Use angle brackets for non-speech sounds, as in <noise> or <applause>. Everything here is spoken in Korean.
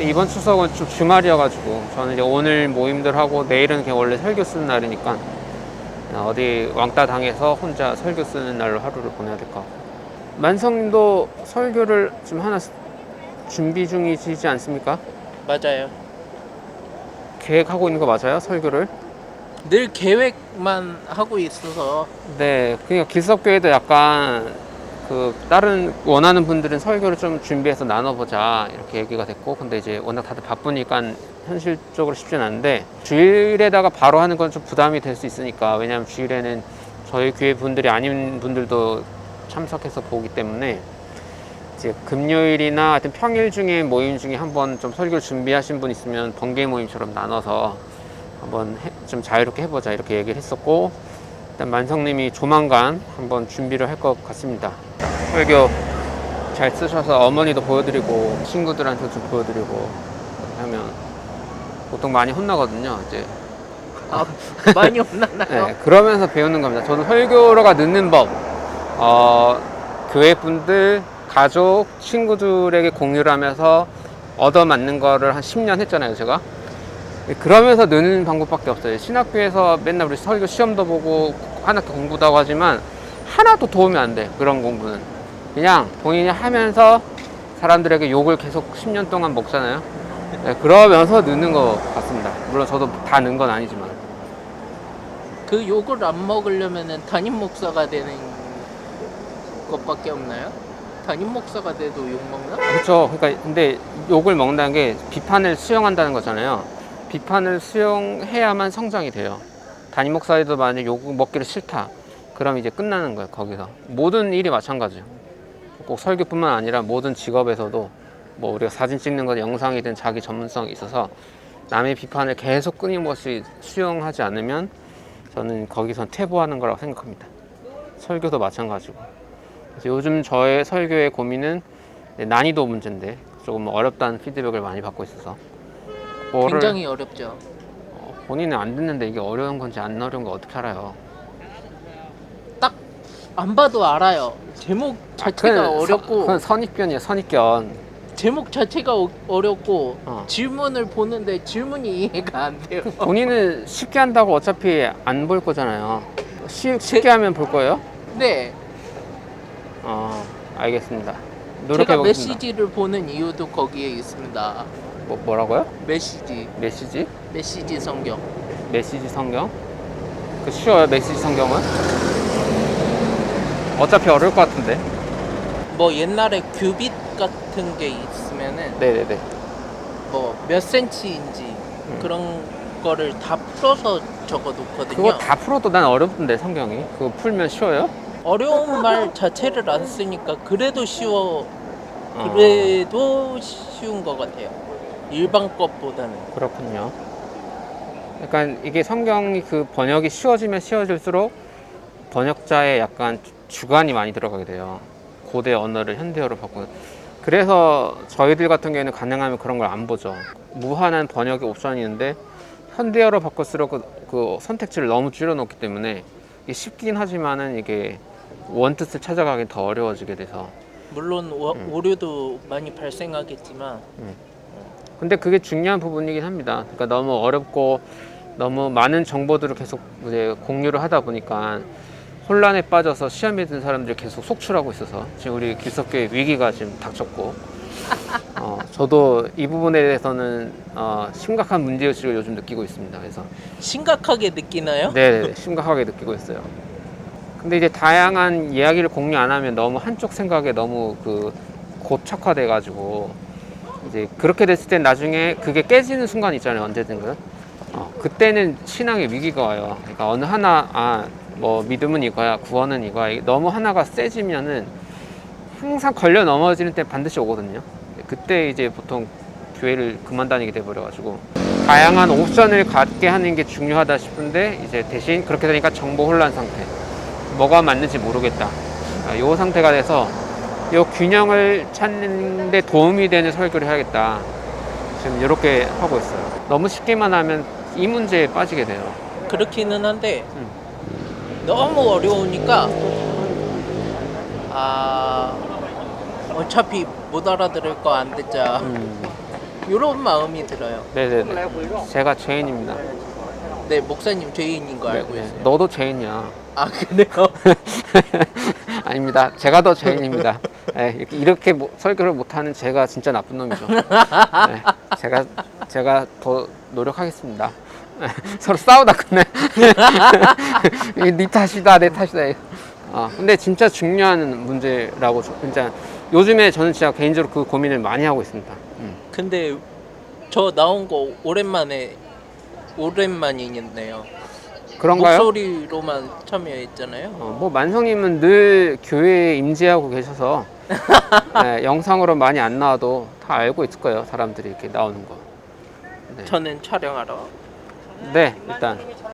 이번 추석은 좀 주말이어가지고 저는 이제 오늘 모임들 하고 내일은 그냥 원래 설교 쓰는 날이니까 그냥 어디 왕따 당해서 혼자 설교 쓰는 날로 하루를 보내야 될 것 같고 만성님도 설교를 좀 하나 쓰- 준비 중이시지 않습니까? 맞아요. 계획하고 있는 거 맞아요? 설교를? 늘 계획만 하고 있어서 네, 그러니까 길석교회도 약간 그 다른 원하는 분들은 설교를 좀 준비해서 나눠보자 이렇게 얘기가 됐고 근데 이제 워낙 다들 바쁘니까 현실적으로 쉽진 않은데 주일에다가 바로 하는 건 좀 부담이 될 수 있으니까 왜냐하면 주일에는 저희 교회 분들이 아닌 분들도 참석해서 보기 때문에 이제 금요일이나 하여튼 평일 중에 모임 중에 한번 좀 설교를 준비하신 분 있으면 번개 모임처럼 나눠서 한번 해- 좀 자유롭게 해보자 이렇게 얘기를 했었고 일단 만성님이 조만간 한번 준비를 할 것 같습니다. 설교 잘 쓰셔서 어머니도 보여드리고 친구들한테 좀 보여드리고 하면 보통 많이 혼나거든요. 이제 아, 많이 혼나나요? <laughs> 네, 그러면서 배우는 겁니다. 저는 설교로가 늦는 법, 어, 교회 분들, 가족, 친구들에게 공유를 하면서 얻어맞는 거를 한 10년 했잖아요, 제가. 그러면서 느는 방법밖에 없어요. 신학교에서 맨날 우리 설교 시험도 보고 한 학기 공부도 하고 하지만 하나도 도움이 안 돼. 그런 공부는. 그냥 본인이 하면서 사람들에게 욕을 계속 10년 동안 먹잖아요. 네, 그러면서 느는 것 같습니다. 물론 저도 다 는 건 아니지만. 그 욕을 안 먹으려면은 담임 목사가 되는 것밖에 없나요? 담임 목사가 돼도 욕 먹나? 그렇죠. 그러니까 근데 욕을 먹는다는 게 비판을 수용한다는 거잖아요. 비판을 수용해야만 성장이 돼요. 담임 목사에도 만약 욕 먹기를 싫다. 그럼 이제 끝나는 거예요. 거기서 모든 일이 마찬가지예요. 꼭 설교뿐만 아니라 모든 직업에서도 뭐 우리가 사진 찍는 것, 영상이든 자기 전문성이 있어서 남의 비판을 계속 끊임없이 수용하지 않으면 저는 거기선 퇴보하는 거라고 생각합니다. 설교도 마찬가지고. 그래서 요즘 저의 설교의 고민은 네, 난이도 문제인데 조금 어렵다는 피드백을 많이 받고 있어서 굉장히 어렵죠. 어, 본인은 안 듣는데 이게 어려운 건지 안 어려운 거 어떻게 알아요? 딱 안 봐도 알아요. 제목 자체가 그건 서- 어렵고 그건 선입견이에요 선입견 제목 자체가 어- 어렵고 어. 질문을 보는데 질문이 이해가 안 돼요. <laughs> 본인은 쉽게 한다고 어차피 안 볼 거잖아요 쉬, 쉽게 하면 볼 거예요? 네, 어 알겠습니다 제가 노력해보겠습니다 메시지를 보는 이유도 거기에 있습니다. 뭐, 뭐라고요? 메시지, 메시지? 메시지 성경. 메시지 성경? 그 쉬워요 메시지 성경은? 어차피 어려울 것 같은데 뭐 옛날에 규빗 같은 게 있으면은 네네네 뭐 몇 센치인지 그런 거를 다 풀어서 적어 놓거든요. 그거 다 풀어도 난 어렵던데 성경이 그거 풀면 쉬워요? 어려운 말 자체를 안 쓰니까 그래도 쉬워. 어, 그래도 쉬운 것 같아요. 일반 것보다는. 그렇군요 약간 이게 성경이 그 번역이 쉬워지면 쉬워질수록 번역자의 약간 주관이 많이 들어가게 돼요 고대 언어를 현대어로 바꾸는. 그래서 저희들 같은 경우에는 가능하면 그런 걸 안 보죠. 무한한 번역의 옵션이 있는데 현대어로 바꿀수록 그, 그 선택지를 너무 줄여놓기 때문에 이게 쉽긴 하지만은 이게 원뜻을 찾아가기 더 어려워지게 돼서. 물론 오, 음. 오류도 많이 발생하겠지만. 근데 그게 중요한 부분이긴 합니다. 그러니까 너무 어렵고 너무 많은 정보들을 계속 이제 공유를 하다 보니까 혼란에 빠져서 시험에 든 사람들이 계속 속출하고 있어서 지금 우리 길석교회 위기가 지금 닥쳤고 어, 저도 이 부분에 대해서는 어, 심각한 문제의식을 요즘 느끼고 있습니다. 그래서 심각하게 느끼나요? 네, 심각하게 느끼고 있어요. 근데 이제 다양한 이야기를 공유 안 하면 너무 한쪽 생각에 너무 그 고착화돼 가지고 이제 그렇게 됐을 땐 나중에 그게 깨지는 순간 있잖아요 언제든가 어, 그때는 신앙의 위기가 와요 그러니까 어느 하나 아 뭐 믿음은 이거야 구원은 이거야 너무 하나가 세지면은 항상 걸려 넘어지는 때 반드시 오거든요. 그때 이제 보통 교회를 그만 다니게 돼 버려 가지고 다양한 옵션을 갖게 하는 게 중요하다 싶은데 이제 대신 그렇게 되니까 정보 혼란 상태. 뭐가 맞는지 모르겠다. 아, 요 상태가 돼서 요 균형을 찾는 데 도움이 되는 설교를 해야겠다. 지금 이렇게 하고 있어요. 너무 쉽게만 하면 이 문제에 빠지게 돼요. 그렇기는 한데 음. 너무 어려우니까 아 어차피 못 알아들을 거 안 듣자. 음, 이런 마음이 들어요. 네네네. 제가 죄인입니다. 네, 목사님 죄인인 거 알고 네, 네. 있어요. 너도 죄인이야. 아 그래요? <laughs> 아닙니다. 제가 더 죄인입니다. <laughs> 네, 이렇게, 이렇게 뭐- 설교를 못하는 제가 진짜 나쁜 놈이죠. 네, <laughs> 제가 제가 더 노력하겠습니다. 네, 서로 싸우다 끝내. <laughs> 이게 네 탓이다, 내 탓이다. 아, 근데 진짜 중요한 문제라고 저- 진짜 요즘에 저는 진짜 개인적으로 그 고민을 많이 하고 있습니다. 음. 근데 저 나온 거 오랜만에 오랜만이겠네요. 그런가요? 목소리로만 참여했잖아요. 어, 뭐 만성님은 늘 교회에 임재하고 계셔서 <laughs> 네, 영상으로 많이 안 나와도 다 알고 있을 거예요. 사람들이 이렇게 나오는 거. 네. 저는 촬영하러 네, 일단